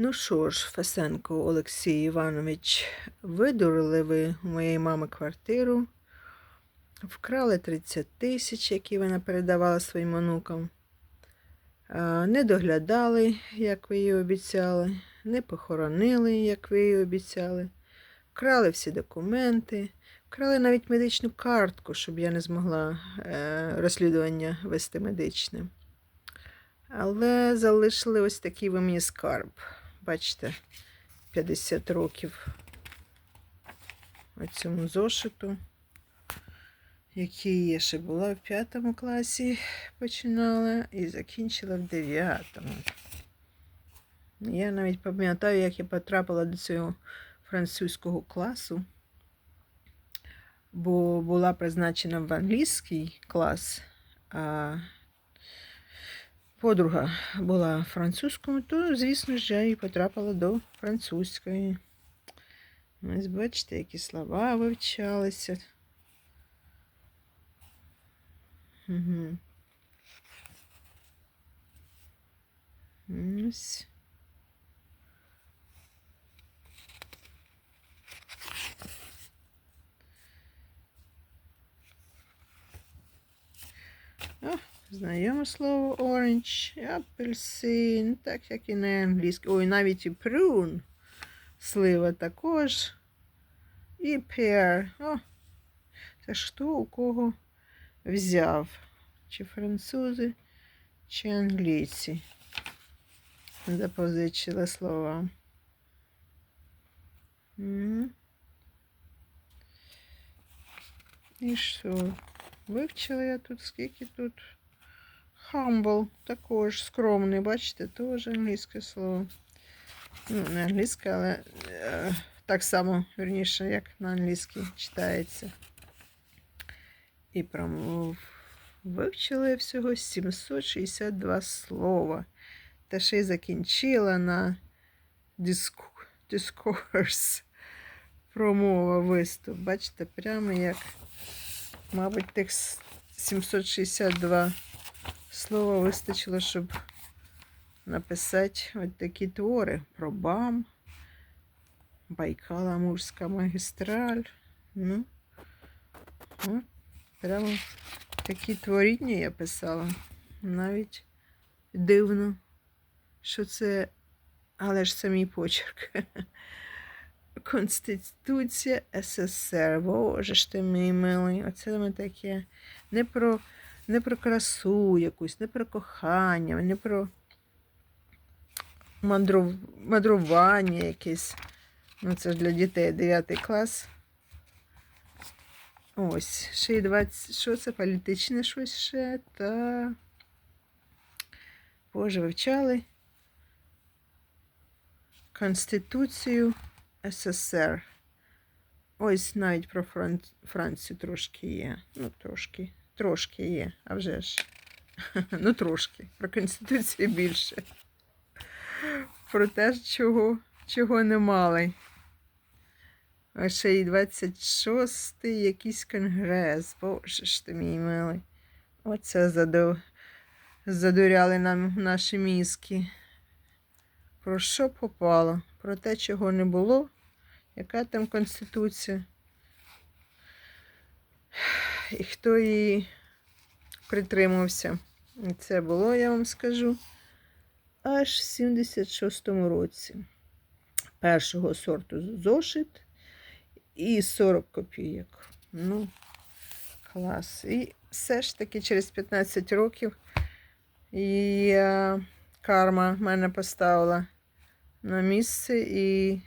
Ну що ж, Фесенко Олексій Іванович, видурили ви у моєї мами квартиру, вкрали 30 тисяч, які вона передавала своїм онукам, не доглядали, як ви її обіцяли, не похоронили, як ви її обіцяли, вкрали всі документи, вкрали навіть медичну картку, щоб я не змогла е, розслідування вести медичне. Але залишили ось такий ви мені скарб. Бачите, 50 років цьому зошиту, який я ще була в п'ятому класі, починала і закінчила в дев'ятому. Я навіть пам'ятаю, як я потрапила до цього французького класу, бо була призначена в англійський клас, а подруга була французькою, то, звісно ж, я і потрапила до французької. Ось бачите, які слова вивчалися. Угу. Ось. О, знайоме слово orange, апельсин, так як і на англійській. Ой, навіть і прун. Слива також. І pear. О, це ж хто у кого взяв? Чи французи, чи англійці. Запозичили слова. І що? Вивчила я тут, скільки тут. Humble також скромний, бачите, теж англійське слово. Ну, не англійське, але е, так само, вірніше, як на англійській читається. І промов вивчила я всього 762 слова. Та ще й закінчила на диску, дискурс. Промова виступ. Бачите, прямо як, мабуть, тих 762 слова вистачило, щоб написати от такі твори про БАМ, Байкала Амурська магістраль. Ну, от, прямо такі творіння я писала. Навіть дивно, що це, але ж це мій почерк. Конституція СССР. Боже ж ти мій милий. Оце ми таке. Не про, не про красу якусь, не про кохання, не про мандру... мандрування якесь. Ну, це ж для дітей 9 клас. Ось, ще й 20. Що це? Політичне щось ще. Та. Боже, вивчали. Конституцію СССР. Ось навіть про Фран... Францію трошки є. Ну, трошки. Трошки є, а вже ж. Ну, трошки. Про Конституцію більше. Про те, чого, чого не мали. А ще й 26-й якийсь конгрес. Боже ж ти мій милий. Оце заду... задуряли нам наші мізки. Про що попало? Про те, чого не було. Яка там конституція? І хто її притримався? І це було, я вам скажу, аж в 76-му році. Першого сорту зошит і 40 копійок. Ну, клас. І все ж таки через 15 років і е, карма мене поставила на місце, і,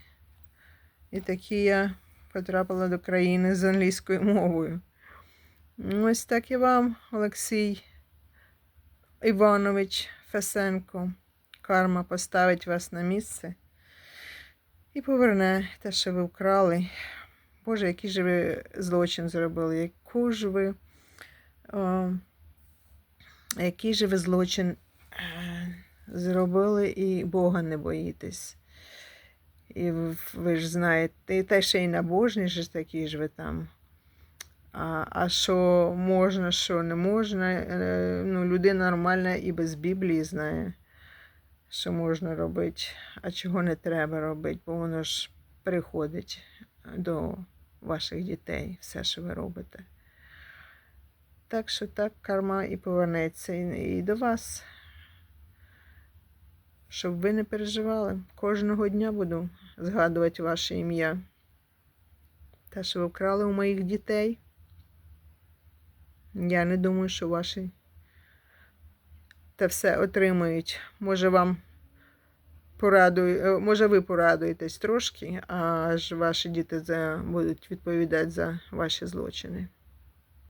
і таки я потрапила до країни з англійською мовою. Ось так і вам, Олексій Іванович Фесенко. Карма поставить вас на місце і поверне те, що ви вкрали. Боже, який же ви злочин зробили, яку ж ви, о, який же ви злочин е, зробили і Бога не боїтесь. І ви ж знаєте, і те ще й набожні ж такі ж ви там. А а що можна, що не можна, е, ну, людина нормальна і без Біблії знає. що можна робити, а чого не треба робити, бо воно ж приходить до ваших дітей, все, що ви робите. Так що так карма і повернеться і, і до вас. Щоб ви не переживали. Кожного дня буду згадувати ваше ім'я. Те, що ви вкрали у моїх дітей. Я не думаю, що ваші та все отримають. Може, вам порадує, е, може, ви порадуєтесь трошки, аж ваші діти за, будуть відповідати за ваші злочини.